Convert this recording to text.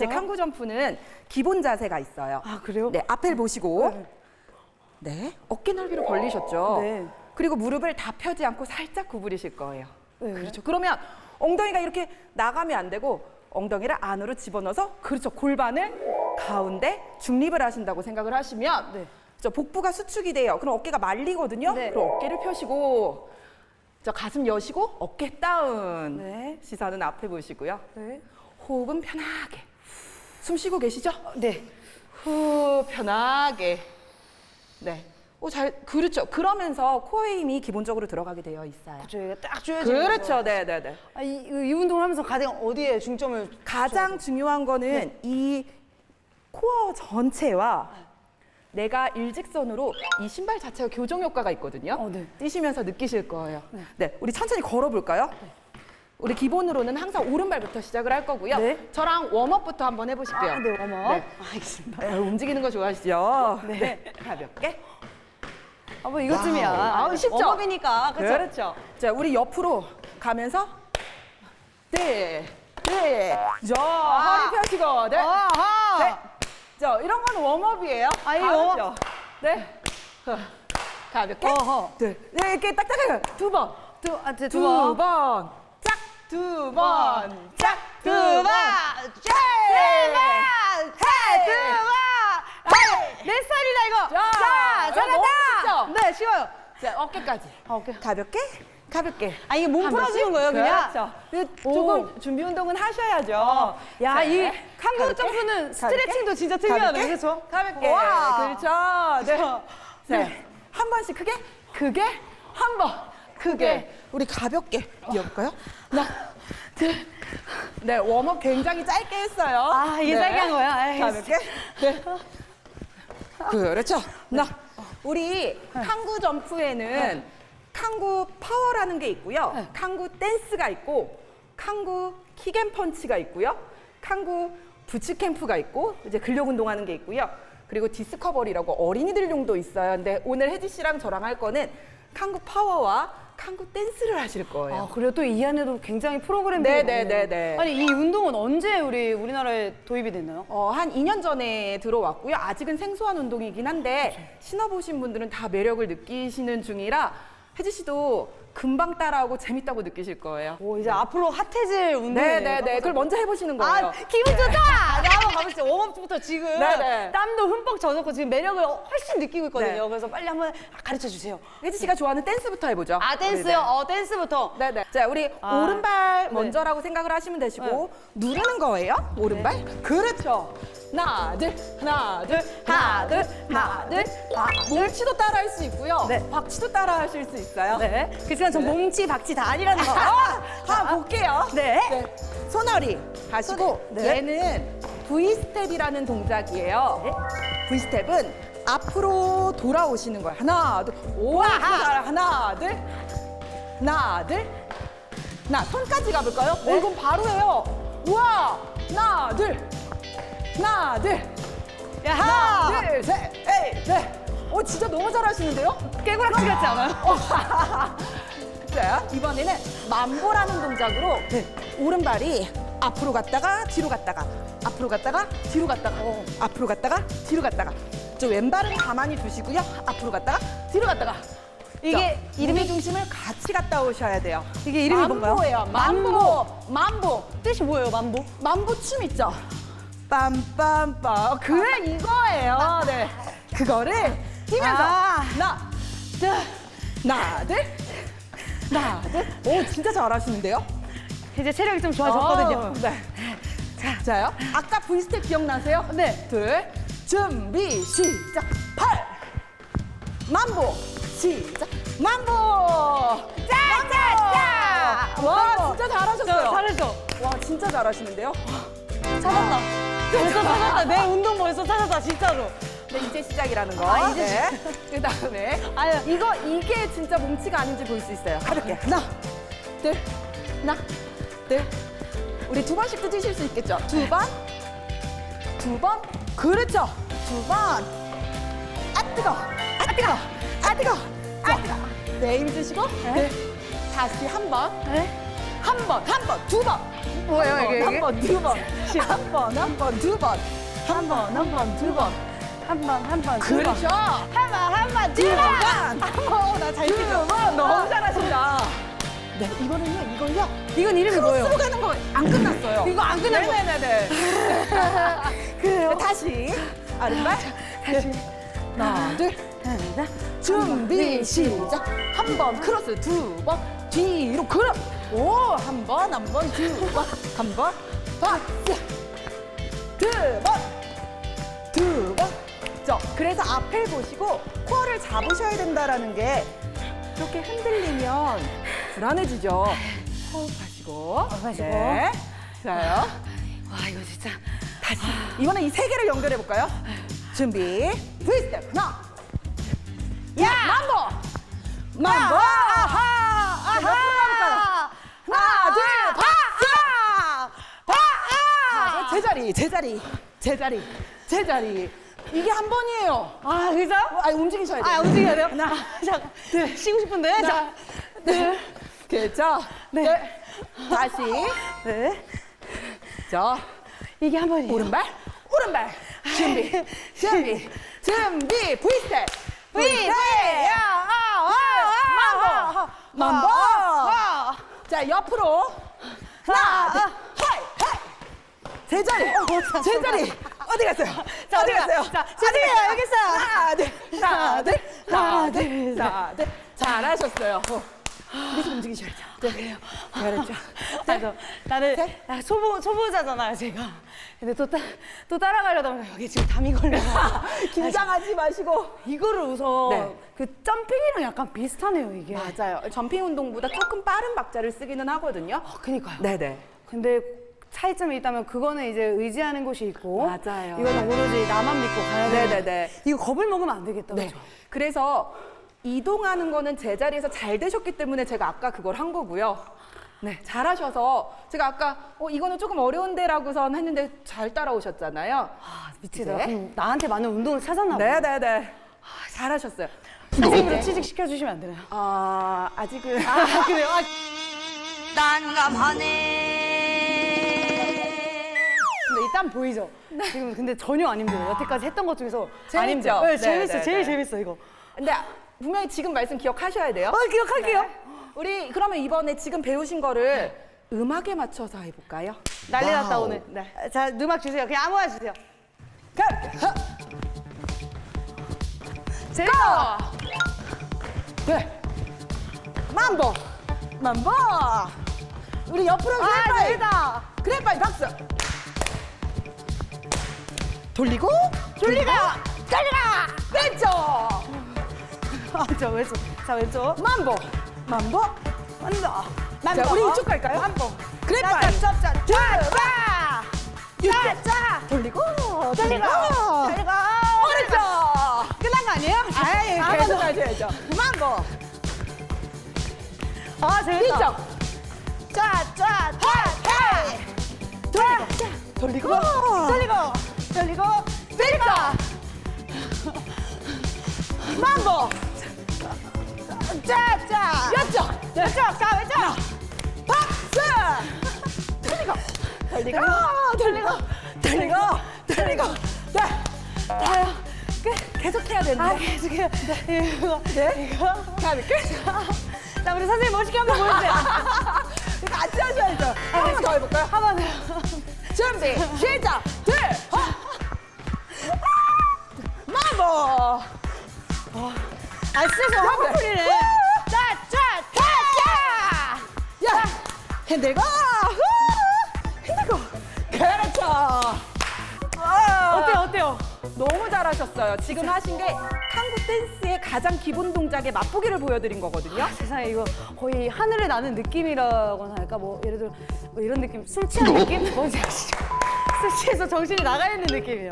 이제 칸구 점프는 기본 자세가 있어요. 아 그래요? 네, 앞을 보시고 네, 어깨 넓이로 벌리셨죠. 네. 그리고 무릎을 다 펴지 않고 살짝 구부리실 거예요. 네. 그렇죠. 그러면 엉덩이가 이렇게 나가면 안 되고 엉덩이를 안으로 집어넣어서 그렇죠. 골반을 가운데 중립을 하신다고 생각을 하시면 네. 저 복부가 수축이 돼요. 그럼 어깨가 말리거든요. 네. 그럼 어깨를 펴시고 저 가슴 여시고 어깨 다운. 네. 시선은 앞에 보시고요. 네. 호흡은 편하게. 숨 쉬고 계시죠? 네. 후 편하게. 네. 오, 잘 그렇죠. 그러면서 코어에 힘이 기본적으로 들어가게 되어 있어요. 저희가 딱 줘야지. 그렇죠. 네, 네, 네. 아, 이, 이 운동을 하면서 가장 어디에 중점을 가장 중요한 거는 네. 이 코어 전체와 내가 일직선으로 이 신발 자체가 교정 효과가 있거든요. 어, 네. 뛰시면서 느끼실 거예요. 네. 우리 천천히 걸어 볼까요? 우리 기본으로는 항상 오른발부터 시작을 할 거고요. 네. 저랑 웜업부터 한번 해보실게요. 아, 네, 어머. 네. 알겠습니다. 네, 움직이는 거 좋아하시죠? 네. 가볍게. 아, 뭐 이것쯤이야. 와우. 아우, 쉽죠? 웜업이니까. 그렇죠? 그렇죠. 자, 우리 옆으로 가면서 네, 네, 저 허리 펴시고, 네, 아하. 네. 자, 이런 건 웜업이에요. 아, 이 가볍죠? 웜업. 네, 어, 가볍게. 어허. 네, 네, 이렇게 딱딱하게 두 번, 두, 아, 두, 두 번. 번, 짝, 두 번, 짝, 두 번. 세 번. 세, 두 번. 아, 내 스타일이다, 이거. 자, 자, 이거 너무 잘한다. 쉽죠? 네, 쉬워요. 자, 어깨까지. 아, 오케이. 가볍게, 가볍게. 아, 이게 몸 한 풀어주는 번씩? 거예요, 그냥? 그렇죠. 그 오. 조금 준비 운동은 하셔야죠. 야, 자, 이 네. 한국 가볍게, 점프는 스트레칭도 진짜 특이하네, 가볍게, 그렇죠? 가볍게. 와. 그렇죠. 네. 자, 자, 한 번씩 크게, 크게, 한 번, 크게. 우리 가볍게 뛰어볼까요? 하나, 둘. 네, 웜업 굉장히 짧게 했어요. 아, 이게 네. 짧게 한 거야? 알겠어. 가볍게. 네. 그렇죠. 나 우리 칸구 점프에는 칸구 파워라는 게 있고요. 네. 칸구 댄스가 있고 칸구 킥앤펀치가 있고요. 칸구 부츠캠프가 있고 이제 근력 운동하는 게 있고요. 그리고 디스커버리라고 어린이들용도 있어요. 근데 오늘 혜지 씨랑 저랑 할 거는 칸구 파워와 칸구 댄스를 하실 거예요. 아, 그래요? 또 이 안에도 굉장히 프로그램들이 네, 많네요. 네, 네, 네. 아니, 이 운동은 언제 우리 우리나라에 도입이 됐나요? 어, 한 2년 전에 들어왔고요. 아직은 생소한 운동이긴 한데 신어보신 분들은 다 매력을 느끼시는 중이라 혜지 씨도 금방 따라하고 재밌다고 느끼실 거예요. 오, 이제 앞으로 핫해질 운동이네요. 네네네. 그걸 먼저 해보시는 거예요. 아, 기분 좋다! 나 한번 가보시죠. 웜업부터 지금 네네. 땀도 흠뻑 젖었고 지금 매력을 훨씬 느끼고 있거든요. 네. 그래서 빨리 한번 가르쳐 주세요. 혜지 씨가 좋아하는 댄스부터 해보죠. 아, 댄스요? 어, 댄스부터. 네네. 자, 우리 아, 오른발 네. 먼저라고 생각을 하시면 되시고 누르는 거예요. 오른발. 그렇죠. 하나, 둘, 하나, 둘, 하나, 둘, 하나, 둘. 아, 몸치도 따라할 수 있고요. 네. 박치도 따라하실 수 있어요. 네. 그렇지만 전 몸치, 박치 다 아니라는 거. 한번 볼게요. 네. 손허리 하시고 손- 네. 얘는 V 스텝이라는 동작이에요. V 스텝은 앞으로 돌아오시는 거예요. 하나, 둘, 오와 하나, 둘, 하나, 둘, 하나. 손까지 가볼까요? 네. 어, 이건 바로 해요. 우와, 하나, 둘, 하나, 둘, 야하! 하나, 둘, 셋, 에이, 네. 오, 진짜 너무 잘하시는데요? 깨구락지 같지 않아요? 자, 이번에는 만보라는 동작으로 네. 오른발이 앞으로 갔다가 뒤로 갔다가 앞으로 갔다가 뒤로 갔다가 어. 앞으로 갔다가 뒤로 갔다가 저 왼발은 가만히 두시고요. 앞으로 갔다가 뒤로 갔다가 이게 자, 이름의 중심을 같이 갔다 오셔야 돼요. 이게 이름이 뭔가요? 만보예요. 만보. 만보. 뜻이 뭐예요, 만보? 만보 춤 있죠? 빰빰빰. 그래 이거예요. 네. 그거를 뛰면서 아. 하나, 둘, 하나, 둘, 하나, 둘. 오 진짜 잘하시는데요? 이제 체력이 좀 좋아졌거든요. 어, 네. 자, 자요. 아까 V 스텝 기억나세요? 네. 둘, 준비 시작. 팔, 만보 시작. 만보. 짜짜짜. 와 진짜 잘하셨어요. 잘했어. 와 진짜 잘하시는데요? 찾았다. 벌써 찾았다. 내 운동 벌써 찾았다, 진짜로. 네, 이제 시작이라는 거. 아, 이제 네. 그 다음에 아유. 이거 이게 진짜 몸치가 아닌지 볼 수 있어요. 가볍게 하나, 둘, 하나, 둘. 우리 두 번씩 뛰실 수 있겠죠? 두 번, 두 번. 그렇죠. 두 번. 아 뜨거, 아 뜨거, 아 뜨거, 아 뜨거. 네, 힘 주시고. 네. 다시 한 번. 네? 한 번, 한 번, 두 번. 뭐예요 이게? 한 번, 두 번. 한 번, 한 번, 두 번. 한 번, 한 번, 두 번. 한 번, 한 번, 두 번. 그렇죠. 한 번, 한 번, 두두 번. 번. 어, 나잘 두. 번. 너무 잘하신다. 네, 이거는요, 이걸요. 이건 이름이 뭐예요? 크로스로 가는 거 안 끝났어요. 이거 안 끝난 거. 네네네네. 그래요? 다시. 아른발. 다시. 하나, 둘. 하나, 준비 시작 한 번 크로스 두 번 뒤로 크로 오 한 번 한 번 두 번 한 번. 박스 두 번 두 번 저 그래서 앞을 보시고 코어를 잡으셔야 된다라는 게 이렇게 흔들리면 불안해지죠. 호흡하시고. 호흡하시고. 네. 자요. 와, 이거 진짜. 다시. 이번엔 이 세 개를 연결해 볼까요? 준비 브이스텝 하나. 야 만보 만보 아하 아하 하나 둘 박수 박수 제자리 제자리 제자리 제자리. 이게 한 번이에요. 아, 그죠? 아 움직이셔야 돼요. 아, 움직여야 돼요? 하나 잠깐. 둘 쉬고 싶은데. 자, 하나 둘 그죠 네. 다시. 네. 자. 이게 한 번이에요. 오른발 오른발. 준비 준비 준비. V스텝. V, 야, 아, 아, 아, 아, 만보 아, 자 옆으로. 하나 둘 제자리 제자리 어디 갔어요 자, 어디? 갔어요 자, 제자리요, 여기 있어요. 하나 둘 하나 둘 하나 둘 둘, 하나 둘 잘하셨어요 어. 계속 움직이셔야죠 네 잘했죠 아, 저, 나는 셋. 아, 초보, 초보자잖아요, 제가. 근데 또, 따, 또 따라가려다 보니까 여기 지금 담이 걸려서. 긴장하지 마시고 이거를 우선 네. 그 점핑이랑 약간 비슷하네요, 이게. 맞아요 점핑 운동보다 조금 빠른 박자를 쓰기는 하거든요 아, 그니까요. 네네 근데 차이점이 있다면 그거는 이제 의지하는 곳이 있고 맞아요. 이거는 오로지 나만 믿고 가야 돼. 네네네. 이거 겁을 먹으면 안 되겠다. 네. 그죠? 그래서 이동하는 거는 제자리에서 잘 되셨기 때문에 제가 아까 그걸 한 거고요. 네, 잘하셔서 제가 아까 어 이거는 조금 어려운데라고선 했는데 잘 따라오셨잖아요. 아, 미치다. 이제? 그럼 나한테 맞는 운동을 찾았나 봐. 네, 네, 네. 아, 잘하셨어요. 선생님으로 취직 시켜 주시면 안 되나요? 아, 아직은 아, 그래요? 아, 근데 이 땀 보이죠? 지금 근데 전혀 안 힘들어요. 여태까지 했던 것 중에서 안 재밌죠? 힘들어요. 네, 네, 재밌어. 네, 제일 네. 재밌어 이거. 근데 분명히 지금 말씀 기억하셔야 돼요. 어, 기억할게요. 네. 우리 그러면 이번에 지금 배우신 거를 음악에 맞춰서 해볼까요? 난리 났다 와우. 오늘. 네. 자, 음악 주세요. 그냥 아무거나 주세요. 가! 하! 재밌어. 네. 만보! 만보! 우리 옆으로 아, 그래 재밌다. 그래 빨리 박수! 돌리고 돌리고 달려가! 왼쪽! 아, 저 왼쪽. 자, 왼쪽. 만보! 만보! 만다. 자, 우리 이쪽 갈까요? 만보. 그래 자, 빨리! 자, 자, 자, 자! 자, 자. 돌리고 돌리고. 돌리고. 오른쪽! 끝난 거 아니에요? 아이 아, 계속. 하셔야죠 만보! 아, 재밌다. 이쪽! 자. 돌리고 돌리고. 돌리고. 만보! 자, 자. 왼쪽! 왼쪽. 자, 왼쪽. 박수! 돌리고 돌리고 돌리고 돌리고 돌리고 네 다요 끝 계속 해야 아, 되는데 계속해요. 이거. 네 이거. 다음에 끝 자, 우리 선생님 멋있게 한번 보여주세요. 같이 하셔야죠 한 번 더 해볼까요 한 번 더. 준비 시작 흔들고 후, 흔들고 그렇죠 와. 어때요, 어때요? 너무 잘하셨어요. 지금 하신 게 탕구 댄스의 가장 기본 동작의 맛보기를 보여드린 거거든요. 세상에 이거 거의 하늘을 나는 느낌이라고나 할까 뭐 예를 들어 뭐 이런 느낌 술 취한 느낌 뭔지 아시죠? 술 취해서 정신이 나가 있는 느낌이에요.